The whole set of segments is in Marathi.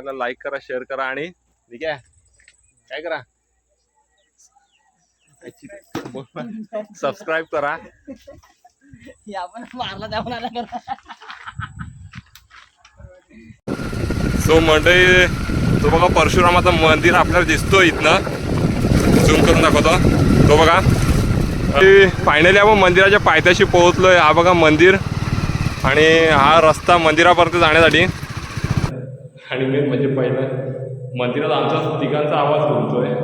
चॅनलला लाईक करा शेअर करा आणि ठीक आहे? काय करा? सबस्क्राईब करा. आपण मारला जाऊन आला करा. सो मंडळी तो बघा परशुरामाचं मंदिर आपल्याला दिसतो इथनं. झूम करून दाखवतो. तो बघा. फायनली आपण मंदिराच्या पायथ्याशी पोहोचलोय. हा बघा मंदिर आणि हा रस्ता मंदिरापर्यंत जाण्यासाठी. आणि मेन म्हणजे पहिलं मंदिरात आमचा तिघांचा आवाज बोलतोय.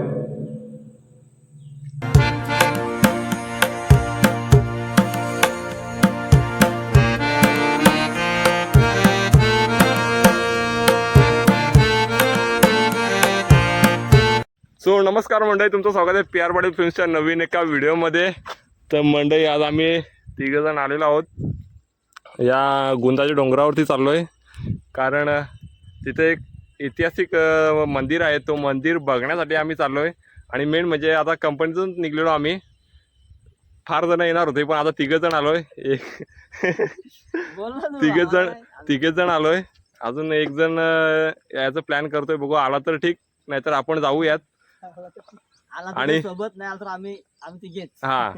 सो नमस्कार मंडळी तुमचं स्वागत आहे पी आर पाटील फिल्म्सच्या नवीन एका व्हिडिओमध्ये. तर मंडळी आज आम्ही तिघंजण आलेलो आहोत. या गुंदाच्या डोंगरावरती चाललो आहे कारण तिथे एक ऐतिहासिक मंदिर आहे. तो मंदिर बघण्यासाठी आम्ही चाललो आहे आणि मेन म्हणजे आता कंपनीतून निघलेलो आम्ही. फार जण येणार होते पण आता तिघं जण आलो आहे एक तिघे जण तिघेच जण आलोय. अजून एक जण अ, याचा प्लॅन करतोय. बघू आला तर ठीक नाहीतर आपण जाऊयात. आणि- सोबत नाही हा.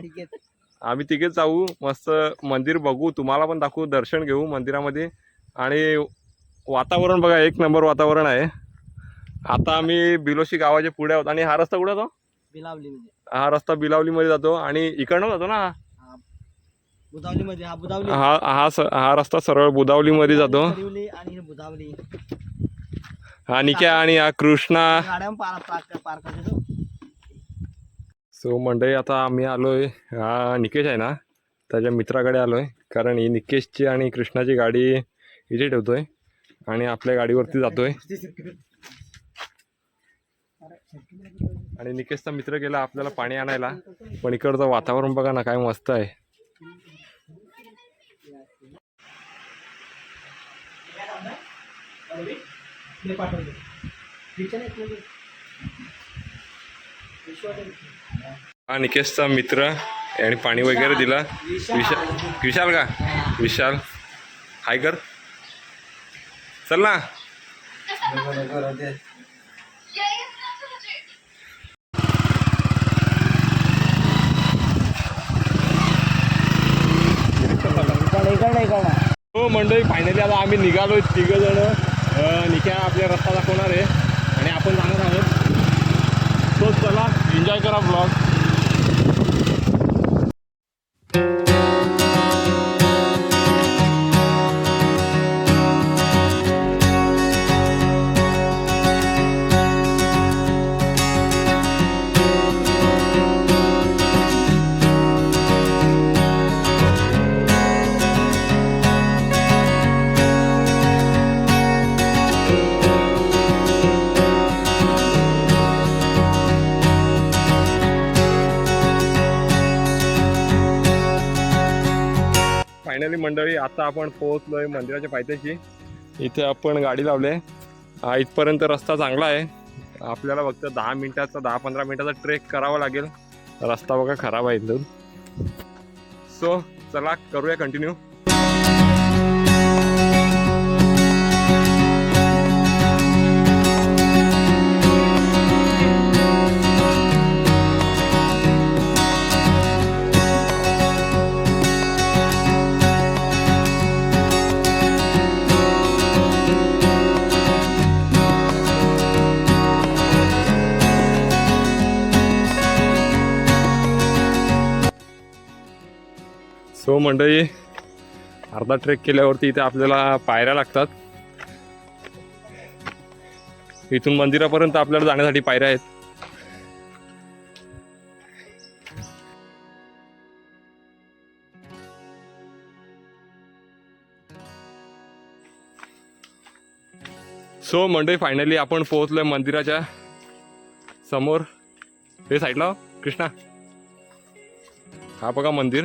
आम्ही तिघेच जाऊ. मस्त मंदिर बघू. तुम्हाला पण दाखवू दर्शन घेऊ मंदिरामध्ये. आणि वातावरण बघा एक नंबर वातावरण आहे. आता आम्ही बिलोशी गावाच्या पुढे आहोत. आणि हा रस्ता कुठे जातो? बिलावली हा रस्ता बिलावलीमध्ये जातो. आणि इकडनं जातो ना? हा. बुधावली. हा हा स- हा रस्ता सरळ बुदावलीमध्ये जातो. करिवली आणि हे बुधावली. हा निक्या आणि हा कृष्णा. गाड्या पार पार पार करते तो सो मंडळी आता आम्ही आलोय. हा निकेश आहे ना? त्याच्या मित्राकडे आलोय. कारण ही निकेशची आणि कृष्णाची गाडी इथे ठेवतोय. आणि आपल्या गाडीवरती जातोय. आणि निकेशचा मित्र गेला आपल्याला पाणी आणायला. पण इकडचं वातावरण बघा ना काय मस्त आहे. हा निकेशचा मित्र आणि पाणी वगैरे दिला. विशाल विशाल का? विशाल. हाय कर चल ना. हो मंडळी फायनली आता आम्ही निघालोय तिघ जण निक्या आपल्या रस्ता दाखवणार आहे. आणि आपण जाणार आहोत. तो चला एन्जॉय करा ब्लॉग फायनली मंडळी आता आपण पोहोचलोय मंदिराच्या पायथ्याशी. इथे आपण गाडी लावले हा इथपर्यंत रस्ता चांगला आहे. आपल्याला फक्त दहा मिनिटाचा दहा पंधरा मिनिटाचा ट्रेक करावा लागेल. रस्ता बघा खराब आहे इथून. सो चला करूया कंटिन्यू सो मंडळी अर्धा ट्रेक केल्यावरती इथे आपल्याला पायऱ्या लागतात. इथून मंदिरापर्यंत आपल्याला जाण्यासाठी पायऱ्या आहेत. सो मंडळी फायनली आपण पोहोचलोय मंदिराच्या समोर. हे साईडला हो, कृष्णा. हा बघा मंदिर.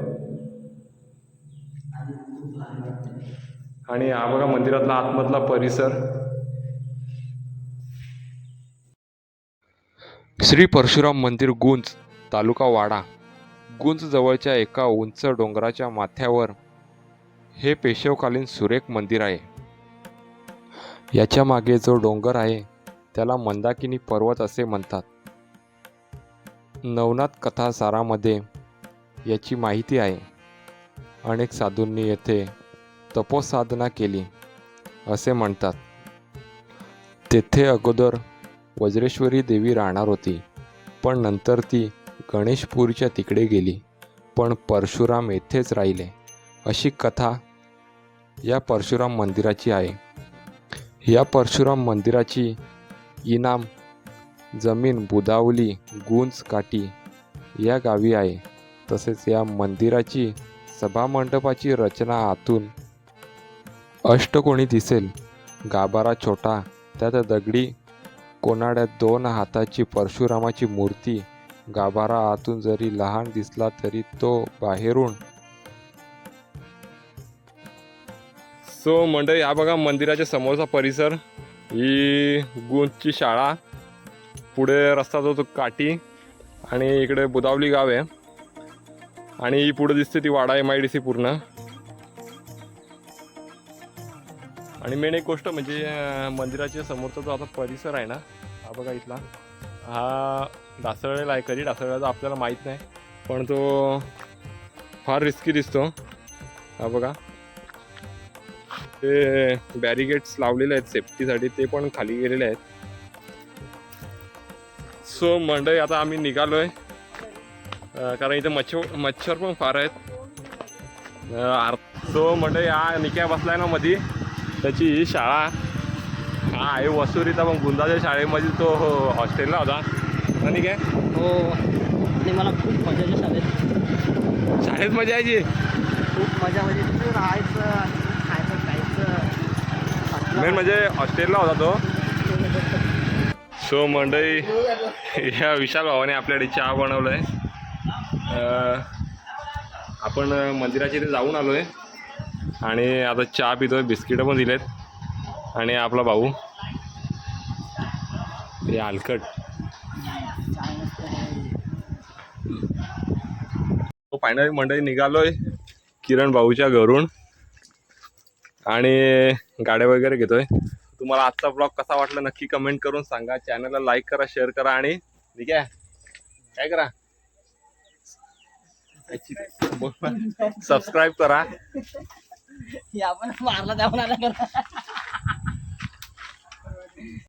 आणि हा बघा मंदिरातला आतमधला परिसर. श्री परशुराम मंदिर गुंज तालुका वाडा. गुंज जवळच्या एका उंच डोंगराच्या माथ्यावर हे पेशवकालीन सुरेख मंदिर आहे. याच्या मागे जो डोंगर आहे त्याला मंदाकिनी पर्वत असे म्हणतात. नवनाथ कथासारामध्ये याची माहिती आहे. अनेक साधूंनी येथे तपोसाधना केली असे म्हणतात. तेथे अगोदर वज्रेश्वरी देवी राहणार होती पण नंतर ती गणेशपूरच्या तिकडे गेली पण परशुराम येथेच राहिले. अशी कथा या परशुराम मंदिराची आहे. या परशुराम मंदिराची इनाम जमीन बुदावली गुंज काठी या गावी आहे. तसेच या मंदिराची सभामंडपाची रचना आतून अष्टकोणी दिसेल. गाभारा छोटा त्यात दगडी कोनाड्यात दोन हाताची परशुरामाची मूर्ती. गाभारा आतून जरी लहान दिसला तरी तो बाहेरून. सो मंडळी हा बघा मंदिराच्या समोरचा परिसर. ही गुंजची शाळा. पुढे रस्ता जातो काठी आणि इकडे बुदावली गाव आहे. आणि ही पुढे दिसते ती Wada M I D C पूर्ण. आणि मेन एक गोष्ट म्हणजे मंदिराच्या समोरचा जो आता परिसर आहे ना हा बघा इथला. हा ढासळलेला आहे कधी ढासळलेला आपल्याला माहीत नाही पण तो फार रिस्की दिसतो. हा बघा. ते बॅरिगेट्स लावलेले आहेत सेफ्टीसाठी ते पण खाली गेलेले आहेत. सो मंडळी आता आम्ही निघालोय. कारण इथे मच्छर मच्छर पण फार आहेत. सो मंडळी हा निक्या बसलाय ना मधी. त्याची ही शाळा. हा आहे वसुरीचा पण गुंदाच्या शाळेमध्ये तो हॉस्टेलला होता. आणि काय? हो. आणि मला खूप मजा आली शाळेत. शाळेत मजा यायची? खूप मजा म्हणजे तिथे राहायचं खायचं मेन म्हणजे हॉस्टेलला होता तो. सो मंडळी ह्या विशाल भावाने आपल्याकडे चहा बनवलाय. अं, आपण मंदिराच्या इथे जाऊन आलोय. आणि आता चहा पितोय बिस्किटं पण दिलेत. आणि आपला भाऊ. हे हलकट. फायनली मंडळी निघालोय किरण भाऊच्या घरून. आणि गाड्या वगैरे घेतोय. तुम्हाला आजचा ब्लॉग कसा वाटला नक्की कमेंट करून सांगा. चॅनलला लाईक करा शेअर करा आणि ठीक आहे? काय करा? सबस्क्राईब करा. आपण मारला त्याहून आला